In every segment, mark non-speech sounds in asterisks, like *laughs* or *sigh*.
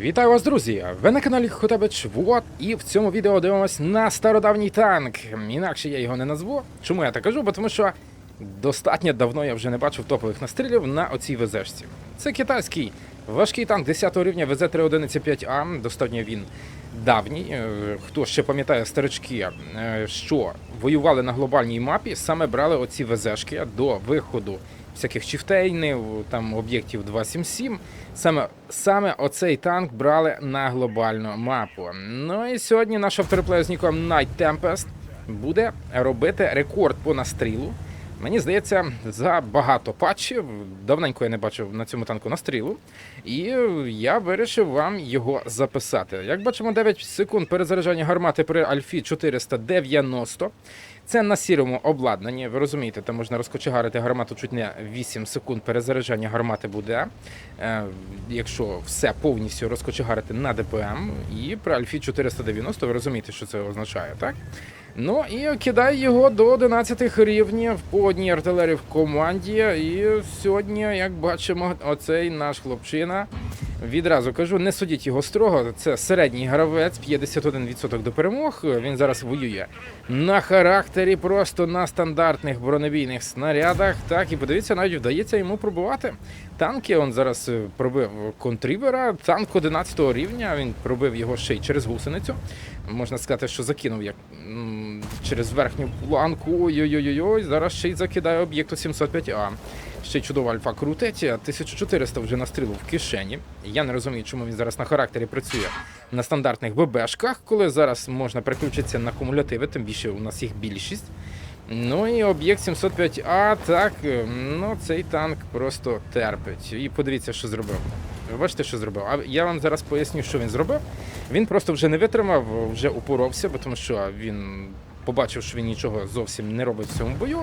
Вітаю вас, друзі! Ви на каналі Хотабич Вот, і в цьому відео дивимось на стародавній танк. Інакше я його не назву. Чому я так кажу? Бо тому що достатньо давно я вже не бачив топових настрілів на оцій ВЗшці. Це китайський важкий танк 10 рівня ВЗ-311-5А. Достатньо він давній. Е, Хто ще пам'ятає старички, е, що воювали на глобальній мапі, саме брали оці ВЗшки до виходу всяких чіфтейнів, там об'єктів 277. Саме, саме оцей танк брали на глобальну мапу. Ну і сьогодні наш автореплеєр з ніком Night Tempest буде робити рекорд по настрілу. Мені здається, за багато патчів. Давненько я не бачив на цьому танку настрілу. І я вирішив вам його записати. Як бачимо, 9 секунд перезаряджання гармати при Альфі 490. Це на сірому обладнанні. Ви розумієте, там можна розкочегарити гармату чуть не 8 секунд перезаряджання гармати буде. Е, якщо все повністю розкочегарити на ДПМ. І при Альфі 490, ви розумієте, що це означає, так? Ну і кидай його до 11 рівнів по одній артилерії в команді. І сьогодні, як бачимо, оцей наш хлопчина. Відразу кажу, не судіть його строго. Це середній гравець, 51% до перемог. Він зараз воює на характері, просто на стандартних бронебійних снарядах. Так, і подивіться, навіть вдається йому пробувати. Танки он зараз е, пробив контрівера. Танк 11 рівня. Він пробив його ще й через гусеницю. Можна сказати, що закинув як через верхню планку. Ой-ой-ой, зараз ще й закидає об'єкту 705А. Ще чудова альфа крутить. 1400 вже настрілу в кишені. Я не розумію, чому він зараз на характері працює на стандартних ББшках, коли зараз можна переключитися на кумулятиви, тим більше у нас їх більшість. Ну і об'єкт 705А, так, е, ну цей танк просто терпить. І подивіться, що зробив. Ви бачите, що зробив? А я вам зараз поясню, що він зробив. Він просто вже не витримав, вже упоровся, бо тому що він побачив, що він нічого зовсім не робить в цьому бою.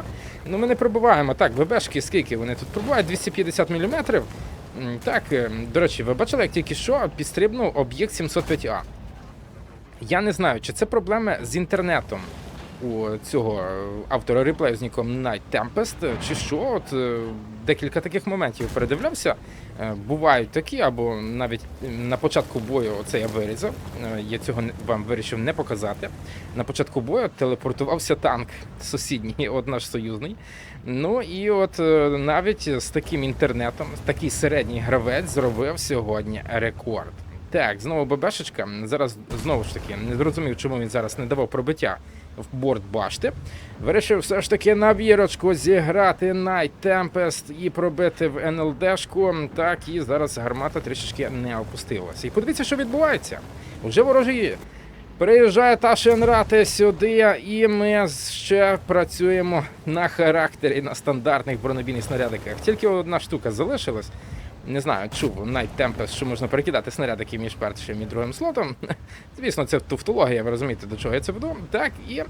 Ну ми не пробуваємо. Так, ВБшки, скільки вони тут пробувають? 250 мм. Так, е, до речі, ви бачили, як тільки що підстрибнув об'єкт 705А. Я не знаю, чи це проблеми з інтернетом у цього автора реплею з ніком Night Tempest, чи що. От е, декілька таких моментів передивлявся. Е, Бувають такі, або навіть на початку бою це я вирізав. е, Я цього вам вирішив не показати. На початку бою телепортувався танк сусідній, *laughs* от наш союзний. Ну і от навіть з таким інтернетом, такий середній гравець зробив сьогодні рекорд. Так, знову ББшечка. Зараз знову ж таки не зрозумів, чому він зараз не давав пробиття в борт башти. Вирішив все ж таки на вірочку зіграти Night Tempest і пробити в НЛДшку. Так, і зараз гармата трішечки не опустилася. І подивіться, що відбувається. Уже ворожі. Приїжджає та Шенрати сюди, і ми ще працюємо на характері на стандартних бронебійних снарядиках. Тільки одна штука залишилась. Не знаю, чув Night Tempest, що можна перекидати снарядики між першим і другим слотом. *laughs* Звісно, це туфтологія, ви розумієте, до чого я це веду. Так, і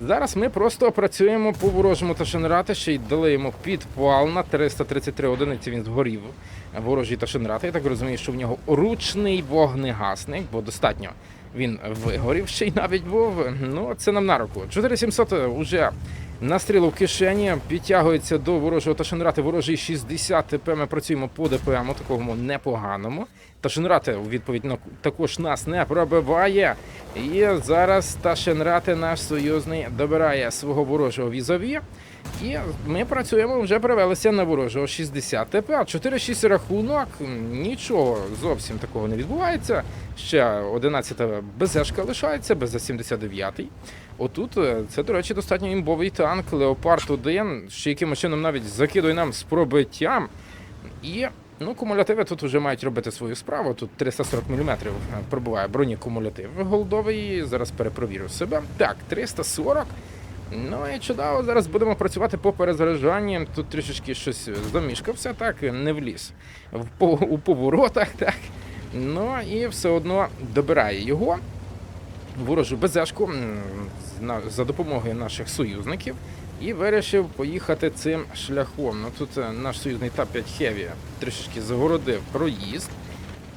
зараз ми просто працюємо по ворожому Ташенрати, ще й дали йому підпал на 333 одиниці. Він згорів. Ворожий Ташенрати. Я так розумію, що в нього ручний вогнегасник, бо достатньо він вигорів ще й *laughs* навіть був. Ну, це нам на руку. 4700 уже настрілу в кишені, підтягується до ворожого Ташенрати. Ворожий 60 ТП. Ми працюємо по ДПМ, такому непоганому. Ташенрати у відповідь на також нас не пробиває. І зараз Ташенрати, наш союзний, добирає свого ворожого візові. І ми працюємо, вже перевелися на ворожого 60 ТП. 4-6 рахунок. Нічого зовсім такого не відбувається. Ще 11-та БЗшка лишається, БЗ-79. Отут е, це, до речі, достатньо імбовий танк Леопард 1, ще якимось чином навіть закидує нам з пробиттям. І ну, кумулятиви тут вже мають робити свою справу. Тут 340 мм пробуває броні кумулятив голдовий. Зараз перепровірю себе. Так, 340. Ну і чудово, зараз будемо працювати по перезаряджанні. Тут трішечки щось замішкався, так, не вліз в, у поворотах, *laughs* так. Ну і все одно добирає його. Ворожу безешку за допомогою наших союзників і вирішив поїхати цим шляхом. Ну тут е, наш союзний Т-5 Heavy трішечки загородив проїзд.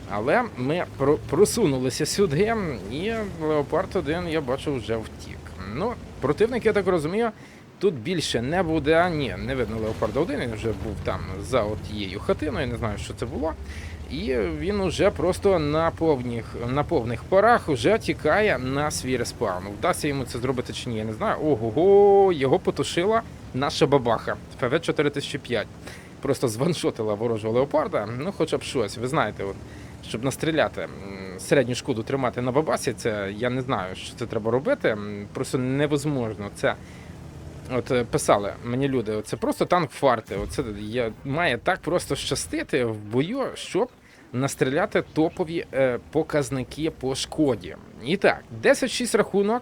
Але ми про- просунулися сюди, і Леопард 1 я бачу вже втік. Ну, противник, я так розумію, тут більше не буде. Ні, не видно Леопарда 1, він вже був там за от хатиною, не знаю, що це було. І він уже просто на повних, на повних парах вже тікає на свій респаун. Вдасться йому це зробити чи ні, я не знаю. Ого, його потушила наша бабаха ФВ 4005. Просто званшотила ворожого леопарда. Ну, хоча б щось. Ви знаєте, от, щоб настріляти середню шкоду тримати на бабасі, це я не знаю, що це треба робити. Просто невозможно. Це От е, писали мені люди, це просто танк фарти. Оце я має так просто щастити в бою, щоб настріляти топові е, показники по шкоді. І так, 10-6 рахунок.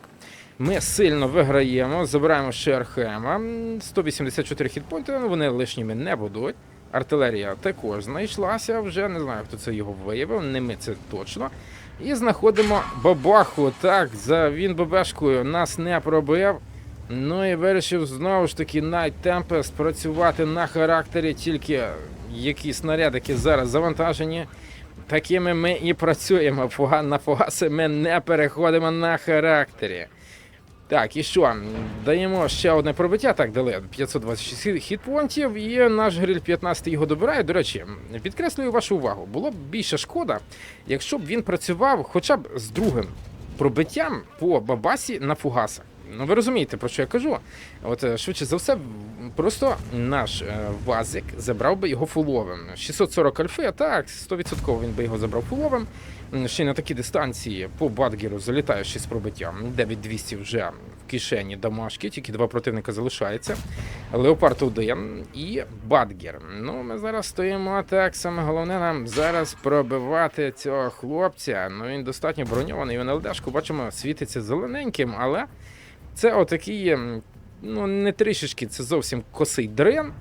Ми сильно виграємо, забираємо ще Архема. 184 хітпойнти, вони лишніми не будуть. Артилерія також знайшлася, вже не знаю, хто це його виявив, не ми це точно. І знаходимо бабаху. Так, за він бабешкою нас не пробив. Ну і вирішив знову ж таки Night Tempest працювати на характері, тільки які снарядики зараз завантажені. Такими ми і працюємо. На фугаси ми не переходимо на характері. Так, і що? Даємо ще одне пробиття. Так, дали 526 хітпонтів, і наш гриль 15 його добирає. До речі, підкреслюю вашу увагу. Було б більше шкода, якщо б він працював хоча б з другим пробиттям по бабасі на фугасах. Ну, ви розумієте, про що я кажу? От е, швидше за все, просто наш е, вазик забрав би його фуловим. 640 альфи, так, 100% він би його забрав фуловим. Ще й на такі дистанції по Бадгеру залітаючи з пробиттям. 9200 вже в кишені дамашки, тільки два противника залишається. Леопард 1 і Бадгер. Ну, ми зараз стоїмо так. Саме головне нам зараз пробивати цього хлопця. Ну він достатньо броньований. Він ЛДшку бачимо, світиться зелененьким, але це отакий. ем, Ну, не трішечки, це зовсім косий дрен.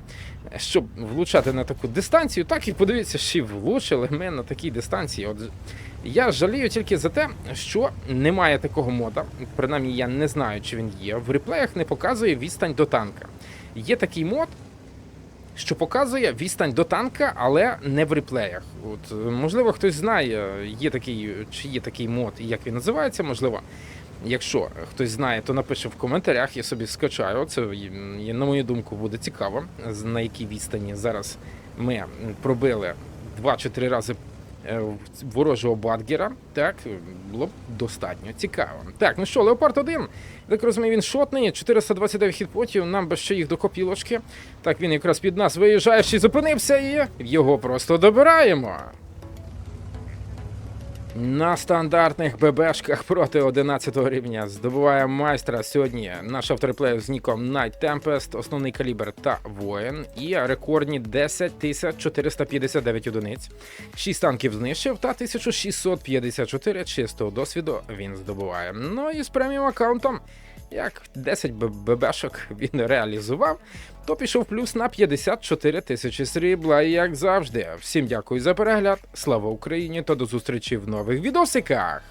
Щоб влучати на таку дистанцію, так і подивіться, й влучили ми на такій дистанції. От я жалію тільки за те, що немає такого мода. Принаймні, я не знаю, чи він є. В реплеях не показує відстань до танка. Є такий мод, що показує відстань до танка, але не в реплеях. От, можливо, хтось знає, є такий, чи є такий мод і як він називається, можливо. Якщо хтось знає, то напише в коментарях, я собі скачаю. Це на мою думку буде цікаво, на якій відстані зараз ми пробили 2 чи 3 рази е, ворожого бадгера. Так, було б достатньо цікаво. Так, ну що, Леопард 1, так розумію, він шотний, 429 хітпотів, нам би ще їх до копілочки. Так, він якраз під нас виїжджає, ще зупинився і його просто добираємо. На стандартних ББшках проти 11 рівня здобуває майстра сьогодні наш авторплеєр з ніком Night Tempest, основний калібр та воїн і рекордні 10 459 одиниць. 6 танків знищив та 1654 чистого досвіду він здобуває. Ну і з преміум аккаунтом. Як 10 ББшок він реалізував, то пішов плюс на 54 тисячі срібла. І як завжди, всім дякую за перегляд. Слава Україні та до зустрічі в нових відосиках!